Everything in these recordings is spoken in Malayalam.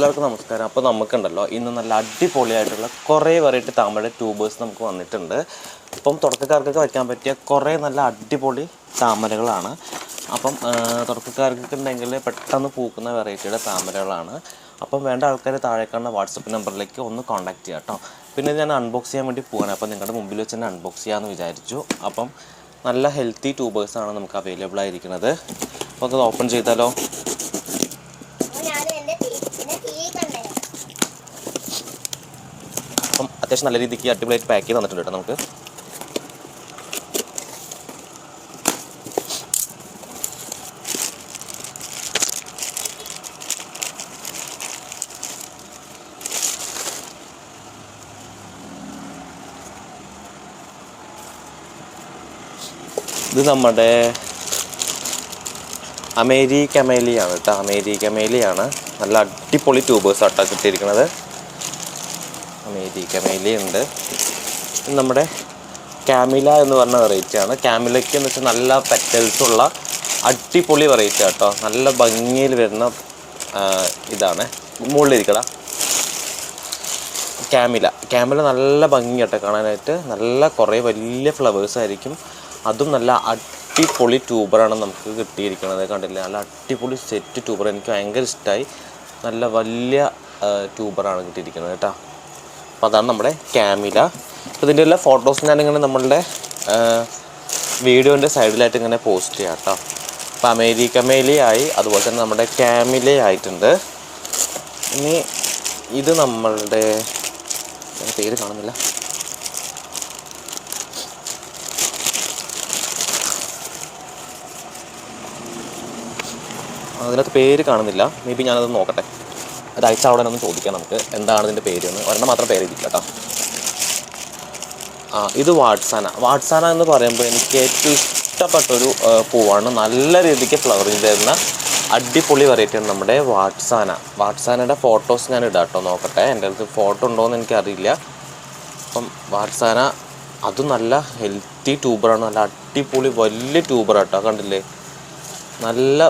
എല്ലാവർക്കും നമസ്കാരം. അപ്പോൾ നമുക്കുണ്ടല്ലോ ഇന്ന് നല്ല അടിപൊളിയായിട്ടുള്ള കുറേ വെറൈറ്റി താമര ട്യൂബേഴ്സ് നമുക്ക് വന്നിട്ടുണ്ട്. അപ്പം തുടക്കക്കാർക്കൊക്കെ വയ്ക്കാൻ പറ്റിയ കുറേ നല്ല അടിപൊളി താമരകളാണ്. അപ്പം തുടക്കക്കാർക്കൊക്കെ ഉണ്ടെങ്കിൽ പെട്ടെന്ന് പൂക്കുന്ന വെറൈറ്റിയുടെ താമരകളാണ്. അപ്പം വേണ്ട ആൾക്കാർ താഴെ കാണുന്ന വാട്സപ്പ് നമ്പറിലേക്ക് ഒന്ന് കോൺടാക്ട് ചെയ്യാം കേട്ടോ പിന്നെ ഞാൻ അൺബോക്സ് ചെയ്യാൻ വേണ്ടി പോകാനാണ് അപ്പം നിങ്ങളുടെ മുമ്പിൽ വെച്ച് തന്നെ അൺബോക്സ് ചെയ്യാമെന്ന് വിചാരിച്ചു. അപ്പം നല്ല ഹെൽത്തി ട്യൂബേഴ്സാണ് നമുക്ക് അവൈലബിൾ ആയിരിക്കുന്നത്. അപ്പോൾ അത് ഓപ്പൺ ചെയ്താലോ? അത്യാവശ്യം നല്ല രീതിക്ക് അടിപൊളിയായിട്ട് പാക്ക് ചെയ്ത് തന്നിട്ടുണ്ട് കേട്ടോ നമുക്ക്. ഇത് നമ്മുടെ അമേരി കമേലിയാണ് കേട്ടോ. അമേരി കമേലിയാണ് നല്ല അടിപൊളി ട്യൂബേഴ്സ് ആട്ടോ കിട്ടിയിരിക്കുന്നത്. അമേരിക്ക കമേലിയുണ്ട് നമ്മുടെ ക്യാമില എന്ന് പറഞ്ഞ വെറൈറ്റി ആണ്. ക്യാമിലയ്ക്ക് എന്ന് വെച്ചാൽ നല്ല പെറ്റൽസ് ഉള്ള അടിപൊളി വെറൈറ്റി കേട്ടോ നല്ല ഭംഗിയിൽ വരുന്ന ഇതാണ്. മുകളിലിരിക്കട. ക്യാമില ക്യാമില നല്ല ഭംഗിയാട്ടോ കാണാനായിട്ട്. നല്ല കുറേ വലിയ ഫ്ലവേഴ്സ് ആയിരിക്കും. അതും നല്ല അടിപൊളി ട്യൂബറാണ് നമുക്ക് കിട്ടിയിരിക്കുന്നത്. കണ്ടില്ലേ? നല്ല അടിപൊളി സെറ്റ് ട്യൂബർ എനിക്ക് ഭയങ്കര ഇഷ്ടമായി നല്ല വലിയ ട്യൂബറാണ് കിട്ടിയിരിക്കുന്നത് കേട്ടോ. അപ്പോൾ അതാണ് നമ്മുടെ ക്യാമില. ഇതിന്റെ എല്ലാ ഫോട്ടോസ് ഞാനിങ്ങനെ നമ്മളുടെ വീഡിയോന്റെ സൈഡിലായിട്ട് ഇങ്ങനെ പോസ്റ്റ് ചെയ്യാം കേട്ടോ അപ്പോൾ അമേരിക്ക മേലിയായി അതുപോലെ തന്നെ നമ്മുടെ ക്യാമില ആയിട്ടുണ്ട് ഇനി ഇത് നമ്മളുടെ പേര് കാണുന്നില്ല. അതിനകത്ത് പേര് കാണുന്നില്ല. മേ ബി ഞാനത് നോക്കട്ടെ. അത് അവിടെ ഒന്ന് ചോദിക്കാം നമുക്ക്. എന്താണ് ഇതിന്റെ പേര് എന്ന്. ഒരെണ്ണം മാത്രം പേര് എഴുതില്ല കേട്ടോ. ആ ഇത് വാട്സാന. വാട്സാന എന്ന് പറയുമ്പോൾ എനിക്ക് ഏറ്റവും ഇഷ്ടപ്പെട്ടൊരു പൂവാണ്. നല്ല രീതിക്ക് ഫ്ലവറിങ് തരുന്ന അടിപൊളി വെറൈറ്റിയാണ് നമ്മുടെ വാട്സാന. വാട്സാനയുടെ ഫോട്ടോസ് ഞാൻ ഇടാം കേട്ടോ നോക്കട്ടെ. എന്റെ അടുത്ത് ഫോട്ടോ ഉണ്ടോയെന്ന് എനിക്കറിയില്ല. അപ്പം വാട്സാന അതും നല്ല ഹെൽത്തി ട്യൂബറാണ് നല്ല അടിപൊളി വലിയ ട്യൂബറാട്ടോ കണ്ടില്ലേ? നല്ല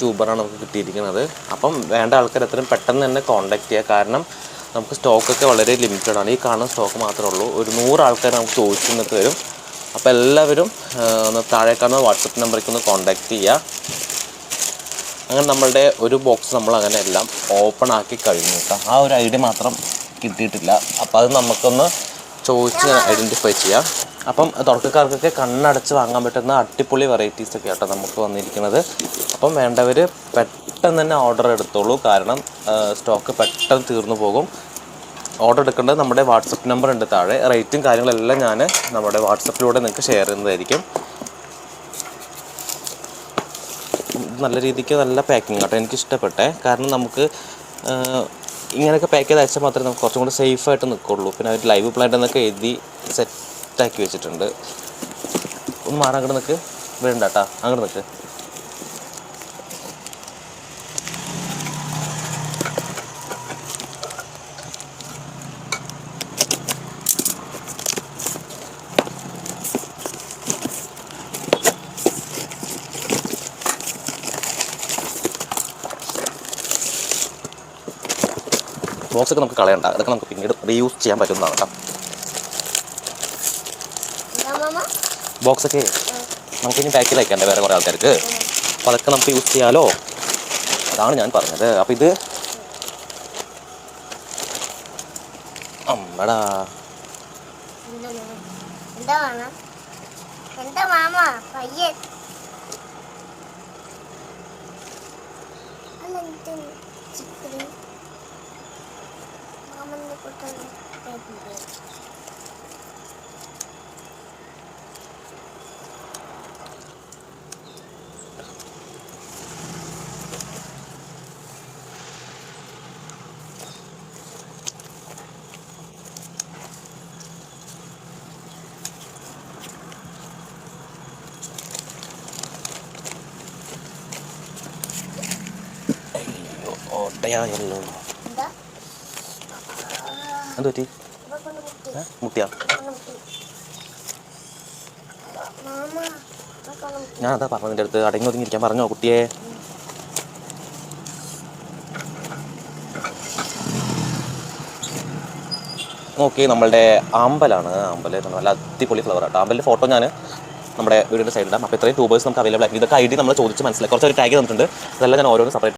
ട്യൂബറാണ് നമുക്ക് കിട്ടിയിരിക്കുന്നത്. അപ്പം വേണ്ട ആൾക്കാർ എത്രയും പെട്ടെന്ന് തന്നെ കോൺടാക്ട് ചെയ്യുക കാരണം നമുക്ക് സ്റ്റോക്കൊക്കെ വളരെ ലിമിറ്റഡ് ആണ്. ഈ കാണുന്ന സ്റ്റോക്ക് മാത്രമേ ഉള്ളൂ. ഒരു നൂറ് ആൾക്കാർ നമുക്ക് ചോദിച്ചു നിന്നിട്ട് വരും. അപ്പോൾ എല്ലാവരും ഒന്ന് താഴെ കാണുന്ന വാട്സപ്പ് നമ്പറിലേക്ക് ഒന്ന് കോൺടാക്ട് ചെയ്യുക അങ്ങനെ നമ്മളുടെ ഒരു ബോക്സ് നമ്മൾ അങ്ങനെ എല്ലാം ഓപ്പൺ ആക്കി കഴിഞ്ഞു കേട്ടോ. ആ ഒരു ഐഡിയ മാത്രം കിട്ടിയിട്ടില്ല. അപ്പോൾ അത് നമുക്കൊന്ന് ചോദിച്ച് ഐഡന്റിഫൈ ചെയ്യാം. അപ്പം തുടക്കക്കാർക്കൊക്കെ കണ്ണടച്ച് വാങ്ങാൻ പറ്റുന്ന അടിപൊളി വെറൈറ്റീസ് ഒക്കെ ആട്ടോ നമുക്ക് വന്നിരിക്കുന്നത്. അപ്പം വേണ്ടവർ പെട്ടെന്ന് തന്നെ ഓർഡർ എടുത്തോളൂ. കാരണം സ്റ്റോക്ക് പെട്ടെന്ന് തീർന്നു പോകും. ഓർഡർ എടുക്കേണ്ടത് നമ്മുടെ വാട്സപ്പ് നമ്പർ ഉണ്ട് താഴെ. റേറ്റും കാര്യങ്ങളെല്ലാം ഞാൻ നമ്മുടെ വാട്സപ്പിലൂടെ നിങ്ങൾക്ക് ഷെയർ ചെയ്യുന്നതായിരിക്കും. നല്ല രീതിക്ക് നല്ല പാക്കിംഗ് കേട്ടോ എനിക്ക് ഇഷ്ടപ്പെട്ടേ കാരണം നമുക്ക് ഇങ്ങനെയൊക്കെ പാക്ക് ചെയ്ത് അയച്ചാൽ മാത്രമേ നമുക്ക് കുറച്ചും കൂടി സേഫായിട്ട് നിൽക്കുള്ളൂ. പിന്നെ അവർ ലൈവ് പ്ലാന്റ് എന്നൊക്കെ എഴുതി സെറ്റാക്കി വെച്ചിട്ടുണ്ട്. ഒന്ന് മാറാൻ അങ്ങോട്ട് നിൽക്ക് വേണ്ട കേട്ടാ അങ്ങോട്ട് നിൽക്ക് ബോക്സൊക്കെ നമുക്ക് കളയണ്ട. അതൊക്കെ നമുക്ക് പിന്നീട് റീയൂസ് ചെയ്യാൻ പറ്റുന്നതാണ് കേട്ടോ എന്താ മാമ ബോക്സ് ഒക്കെ നമുക്ക് ഇനി പാക്കിൽ അയക്കണ്ടേ വേറെ കുറേ ആൾക്കാർക്ക്. അപ്പോൾ അതൊക്കെ നമുക്ക് യൂസ് ചെയ്യാലോ? അതാണ് ഞാൻ പറഞ്ഞത്. അപ്പോൾ ഇത് അമ്മടാ. എന്താ മാമ? എന്താ കോട്ടയാണല്ലോ എന്ത്? പറ്റി? മുട്ടിയാ? ഞാൻ അതാ പറഞ്ഞു നിന്റെ അടുത്ത്. അടങ്ങി ഒതുങ്ങിയിരിക്കാൻ പറഞ്ഞോ കുട്ടിയെ? നോക്കി നമ്മളുടെ ആമ്പലാണ് ആമ്പൽ നല്ല അടിപൊളി ഫ്ലവർ ആട്ടോ. ആമ്പലിന്റെ ഫോട്ടോ ഞാൻ നമ്മുടെ വീടിന്റെ സൈഡിലാണ് അപ്പോൾ ഇത്രയും ട്യൂബേഴ്സ് നമുക്ക് അവൈലബിൾ ആയിരിക്കും ഇതൊക്കെ ഐ ഡി നമ്മൾ ചോദിച്ച് കുറച്ച് ഒരു ടാഗ് തന്നിട്ടുണ്ട്. അതെല്ലാം ഞാൻ ഓരോന്ന് സെപ്പറേറ്റ്